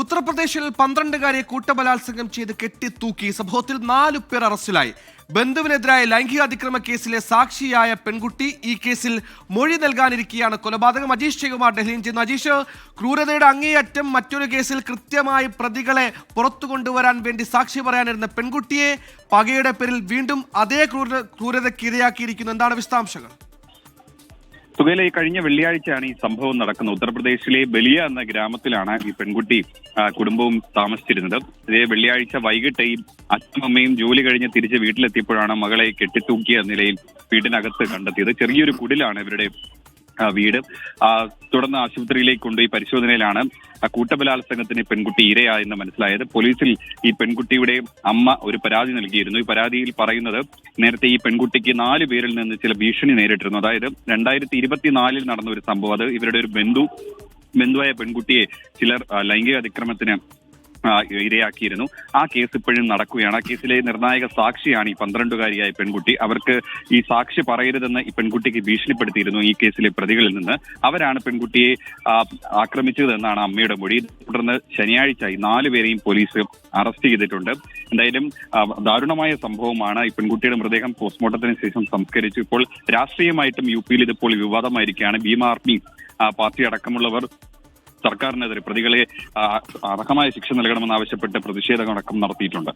ഉത്തർപ്രദേശിൽ പന്ത്രണ്ടുകാരെ കൂട്ടബലാത്സംഗം ചെയ്ത് കെട്ടിത്തൂക്കി സംഭവത്തിൽ നാലു പേർ അറസ്റ്റിലായി. ബന്ധുവിനെതിരായ ലൈംഗിക അതിക്രമ കേസിലെ സാക്ഷിയായ പെൺകുട്ടി ഈ കേസിൽ മൊഴി നൽകാനിരിക്കെയാണ്. കൊലപാതകം അജീഷ് ശ്രീകുമാർ ഡൽഹിയിൽ ചെയ്യുന്നു അജീഷ് ക്രൂരതയുടെ അങ്ങേയറ്റം മറ്റൊരു കേസിൽ കൃത്യമായി പ്രതികളെ പുറത്തു കൊണ്ടുവരാൻ വേണ്ടി സാക്ഷി പറയാനിരുന്ന പെൺകുട്ടിയെ പകയുടെ പേരിൽ വീണ്ടും അതേ ക്രൂര ക്രൂരതയ്ക്ക് ഇരയാക്കിയിരിക്കുന്നു. എന്താണ് വിശദാംശങ്ങൾ? ഈ കഴിഞ്ഞ വെള്ളിയാഴ്ചയാണ് ഈ സംഭവം നടക്കുന്നത്. ഉത്തർപ്രദേശിലെ ബലിയ എന്ന ഗ്രാമത്തിലാണ് ഈ പെൺകുട്ടി കുടുംബവും താമസിച്ചിരുന്നത്. ഇതേ വെള്ളിയാഴ്ച വൈകിട്ട് ഈ അച്ഛനമ്മയും ജോലി കഴിഞ്ഞ് തിരിച്ച് വീട്ടിലെത്തിയപ്പോഴാണ് മകളെ കെട്ടിത്തൂക്കിയ നിലയിൽ വീടിനകത്ത് കണ്ടെത്തിയത്. ചെറിയൊരു കുടിലാണ് ഇവരുടെ വീട്. തുടർന്ന് ആശുപത്രിയിലേക്ക് കൊണ്ടുപോയി പരിശോധനയിലാണ് കൂട്ടബലാത്സംഗത്തിന് പെൺകുട്ടി ഇരയായെന്ന് മനസ്സിലായത്. പോലീസിൽ ഈ പെൺകുട്ടിയുടെ അമ്മ ഒരു പരാതി നൽകിയിരുന്നു. ഈ പരാതിയിൽ പറയുന്നത് നേരത്തെ ഈ പെൺകുട്ടിക്ക് നാല് പേരിൽ നിന്ന് ചില ഭീഷണി നേരിട്ടിരുന്നു. അതായത് രണ്ടായിരത്തി ഇരുപത്തിനാലിൽ നടന്ന ഒരു സംഭവം. അത് ഇവരുടെ ഒരു ബന്ധു ബന്ധുവായ പെൺകുട്ടിയെ ചിലർ ലൈംഗിക അതിക്രമത്തിന് ഇരയാക്കിയിരുന്നു. ആ കേസ് ഇപ്പോഴും നടക്കുകയാണ്. ആ കേസിലെ നിർണായക സാക്ഷിയാണ് ഈ പന്ത്രണ്ടുകാരിയായ പെൺകുട്ടി. അവർക്ക് ഈ സാക്ഷി പറയരുതെന്ന് ഈ പെൺകുട്ടിക്ക് ഭീഷണിപ്പെടുത്തിയിരുന്നു ഈ കേസിലെ പ്രതികളിൽ നിന്ന്. അവരാണ് പെൺകുട്ടിയെ ആക്രമിച്ചതെന്നാണ് അമ്മയുടെ മൊഴി. തുടർന്ന് ശനിയാഴ്ച ഈ നാലുപേരെയും പോലീസ് അറസ്റ്റ് ചെയ്തിട്ടുണ്ട്. എന്തായാലും ദാരുണമായ സംഭവമാണ് ഈ പെൺകുട്ടിയുടെ മൃതദേഹം പോസ്റ്റ്മോർട്ടത്തിന് ശേഷം സംസ്കരിച്ചു. ഇപ്പോൾ രാഷ്ട്രീയമായിട്ടും യു പിയിൽ ഇതിപ്പോൾ വിവാദമായിരിക്കുകയാണ്. ഭീം ആർമി പാർട്ടി അടക്കമുള്ളവർ സർക്കാരിനെതിരെ പ്രതികളെ അർഹമായ ശിക്ഷ നൽകണമെന്നാവശ്യപ്പെട്ട് പ്രതിഷേധമടക്കം നടത്തിയിട്ടുണ്ട്.